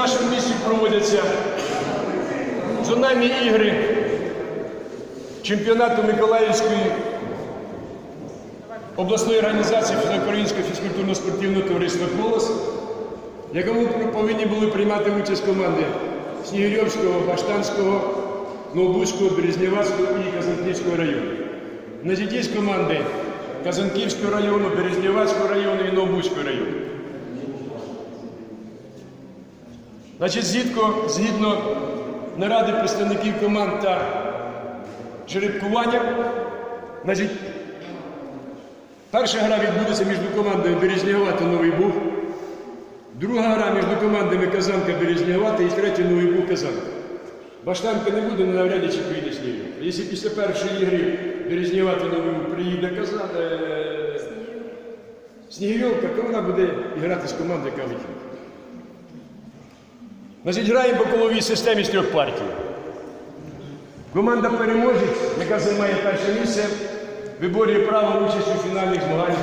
нашому місті проводяться зональні ігри чемпіонату Миколаївської обласної організації Всеукраїнського фізкультурно-спортивного товариства «Колос», в якому повинні були приймати участь команди Снігирьовського, Баштанського, Новобузького, Березнівацького і Казанківського району. Значить, є команди Казанківського району, Березнівацького району і Новобузького району. Значить, згідно, згідно наради представників команд та жеребкування, значить, перша гра відбудеться між командами Березнігова та Новий Буг, друга гра між командами Казанка Березнігова і третя Новий Буг Казанка. Баштанка не буде, навряд чи приїде Снігів. Якщо після першої ігри Березнігова та Новий Буг приїде Казан, е, то вона буде грати з командою, яка. Значить, граємо по коловій системі з трьох партій. Команда переможець, яка займає перше місце, виборює право участі у фінальних змаганнях